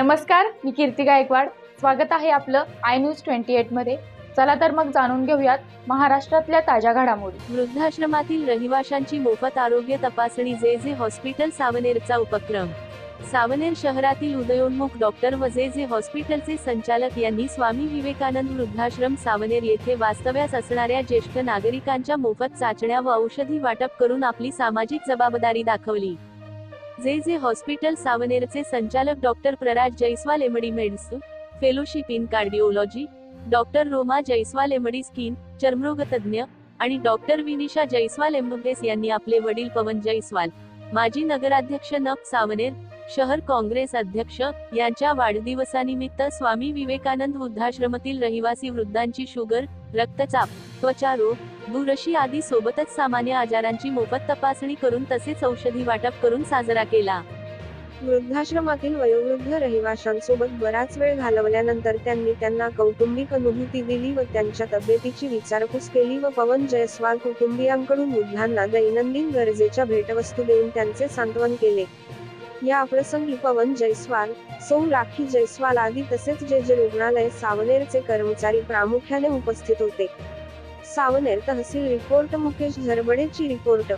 नमस्कार मी कीर्ती गायकवाड. स्वागत आहे आपलं आय न्यूज ट्वेंटी एटमध्ये. चला तर मग जाणून घेऊयात महाराष्ट्रातल्या ताज्या घडामोडी. वृद्धाश्रमातील रहिवाशांची मोफत आरोग्य तपासणी जे जे हॉस्पिटल सावनेरचा उपक्रम. सावनेर शहरातील उदयोन्मुख डॉक्टर व जे जे हॉस्पिटलचे संचालक यांनी स्वामी विवेकानंद वृद्धाश्रम सावनेर येथे वास्तव्यास असणाऱ्या ज्येष्ठ नागरिकांच्या मोफत चाचण्या व औषधी वाटप करून आपली सामाजिक जबाबदारी दाखवली. जे जे हॉस्पिटल सावनेरचे संचालक doctor Praraj Jaiswal MD meds fellowship in cardiology doctor Roma Jaiswal MD skin चर्मरोग तज्ज्ञ आणि डॉक्टर विनिशा जैस्वाल एमबीबीएस यांनी आपले वडील पवन जैस्वाल माजी नगराध्यक्ष नप सावनेर शहर काँग्रेस अध्यक्ष यांच्या वाढदिवसानिमित्त स्वामी विवेकानंद वृद्धाश्रमातील रहिवासी वृद्धांची शुगर रक्तचाप त्वचारोग दुरशी आदी सोबतच सामान्य आजारांची मोफत तपासणी करून तसेच औषधी वाटप करून साजरा केला. वृद्धाश्रमातील वयोवृद्ध रहिवाशांसोबत बराच वेळ घालवल्यानंतर त्यांनी त्यांना कौटुंबिक अनुभूती दिली व त्यांच्या तब्येतीची विचारपूस केली व पवन जयस्वाल कुटुंबियांकडून वृद्धांना दैनंदिन गरजेच्या भेटवस्तू देऊन त्यांचे सांत्वन केले. या प्रसंगी पवन जयस्वाल सौ राखी जयस्वाल आदी तसेच जे जे रुग्णालय सावनेरचे कर्मचारी प्रामुख्याने उपस्थित होते. सावनेर तहसील रिपोर्ट मुकेश झरबडेची रिपोर्ट.